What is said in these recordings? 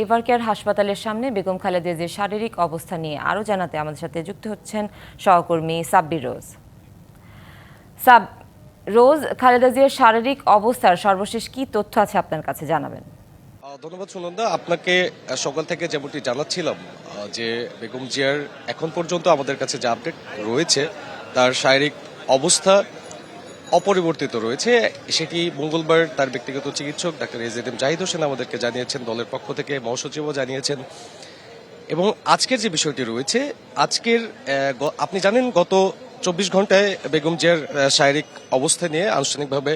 এভারকেয়ার হাসপাতালের সামনে বেগম খালেদা জিয়ার শারীরিক অবস্থা নিয়ে আরও জানাতে আমাদের সাথে যুক্ত হচ্ছেন সহকর্মী সাব্বির রোজ। সাব, রোজ খালেদা জিয়ার শারীরিক অবস্থার সর্বশেষ কি তথ্য আছে আপনার কাছে জানাবেন। ধন্যবাদ সুনন্দা। আপনাকে সকাল থেকে যেমনটি জানাচ্ছিলাম যে বেগম জিয়ার এখন পর্যন্ত আমাদের কাছে যে আপডেট রয়েছে, তার শারীরিক অবস্থা অপরিবর্তিত রয়েছে। সেটি মঙ্গলবার তার ব্যক্তিগত চিকিৎসক doctor A Z M Zahid Hossain আমাদেরকে জানিয়েছেন, দলের পক্ষ থেকে মহাসচিবও জানিয়েছেন। এবং আজকের যে বিষয়টি রয়েছে, আজকের আপনি জানেন গত চব্বিশ ঘন্টায় বেগম জিয়ার শারীরিক অবস্থা নিয়ে আনুষ্ঠানিকভাবে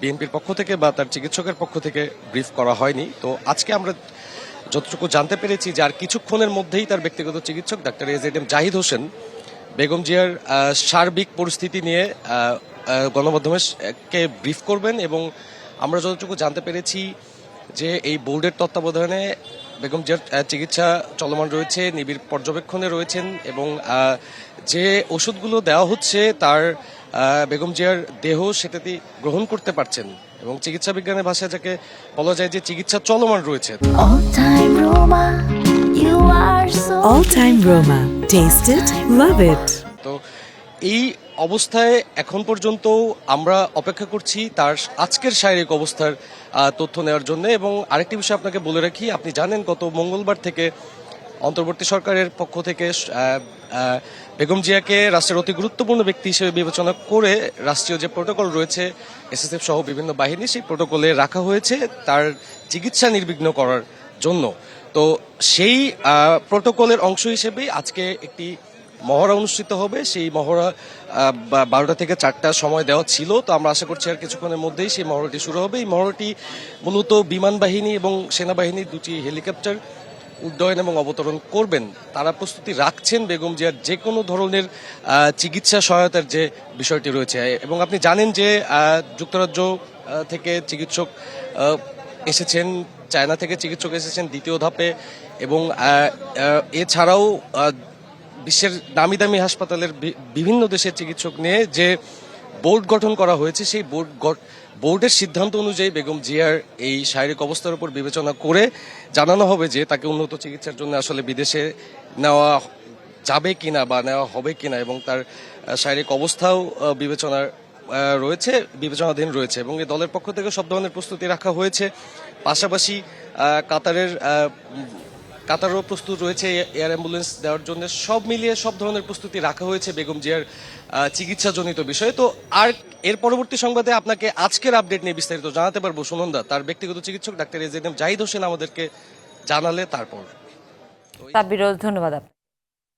বিএনপির পক্ষ থেকে বা তার চিকিৎসকের পক্ষ থেকে ব্রিফ করা হয়নি। তো আজকে আমরা যতটুকু জানতে পেরেছি যে আর কিছুক্ষণের মধ্যেই তার ব্যক্তিগত চিকিৎসক doctor A Z M Zahid Hossain Begum জিয়ার সার্বিক পরিস্থিতি নিয়ে গণমাধ্যমকে ব্রিফ করবেন এবং আমরা যতটুকু জানতে পেরেছি যে এই বোর্ডের তত্ত্বাবধানে বেগম জিয়ার চিকিৎসা চলমান রয়েছে নিবিড় পর্যবেক্ষণে রয়েছেন এবং যে ওষুধগুলো দেওয়া হচ্ছে তার বেগম জিয়ার দেহ সেটাতে গ্রহণ করতে পারছেন এবং চিকিৎসা বিজ্ঞানের ভাষায় যাকে বলা যায় যে চিকিৎসা চলমান রয়েছে All time Roma, you are so All Time Roma. Taste it, love it. তো এই অবস্থায় এখন পর্যন্ত আমরা অপেক্ষা করছি তার আজকের শারীরিক অবস্থার তথ্য নেওয়ার জন্য। এবং আরেকটি বিষয় আপনাকে বলে রাখি, আপনি জানেন গত মঙ্গলবার থেকে অন্তর্বর্তী সরকারের পক্ষ থেকে বেগম জিয়াকে রাষ্ট্রের অতি গুরুত্বপূর্ণ ব্যক্তি হিসেবে বিবেচনা করে রাষ্ট্রীয় যে প্রোটোকল রয়েছে, এসএসএফ সহ বিভিন্ন বাহিনী, সেই প্রোটোকলে রাখা হয়েছে তার চিকিৎসা নির্বিঘ্ন করার জন্য। তো সেই প্রোটোকলের অংশ হিসেবেই আজকে একটি মহড়া অনুষ্ঠিত হবে। সেই মহড়া বারোটা থেকে চারটার সময় দেওয়া ছিল। তো আমরা আশা করছি আর কিছুক্ষণের মধ্যেই সেই মহড়াটি শুরু হবে। এই মহড়াটি মূলত বিমান বাহিনী এবং সেনাবাহিনীর দুটি হেলিকপ্টার উড্ডয়ন এবং অবতরণ করবেন। তারা প্রস্তুতি রাখছেন বেগম জিয়ার যে কোনো ধরনের চিকিৎসা সহায়তার যে বিষয়টি রয়েছে। এবং আপনি জানেন যে যুক্তরাজ্য থেকে চিকিৎসক এসেছেন, চায়না থেকে চিকিৎসক এসেছেন দ্বিতীয় ধাপে এবং এছাড়াও বিশ্বের দামি দামি হাসপাতালের বিভিন্ন দেশের চিকিৎসক নিয়ে যে বোর্ড গঠন করা হয়েছে, সেই বোর্ড বোর্ডের সিদ্ধান্ত অনুযায়ী বেগম জিয়ার এই শারীরিক অবস্থার উপর বিবেচনা করে জানানো হবে যে তাকে উন্নত চিকিৎসার জন্য আসলে বিদেশে নেওয়া যাবে কিনা বা নেওয়া হবে কিনা এবং তার শারীরিক অবস্থাও বিবেচনার রয়েছে, বিবেচনাধীন রয়েছে এবং এই দলের পক্ষ থেকে সব ধরনের প্রস্তুতি রাখা হয়েছে। পাশাপাশি কাতারের কাতারও প্রস্তুত রয়েছে এয়ার অ্যাম্বুলেন্স দেওয়ার জন্য। সব মিলিয়ে সব ধরনের প্রস্তুতি রাখা হয়েছে বেগম জিয়ার চিকিৎসাজনিত বিষয়ে। তো আর এর পরবর্তী সংবাদে আপনাকে আজকের আপডেট নিয়ে বিস্তারিত জানাতে পারব সুনন্দা তার ব্যক্তিগত চিকিৎসক ডাক্তার এজেন জাহিদ হোসেন আমাদেরকে জানালে তারপর। ধন্যবাদ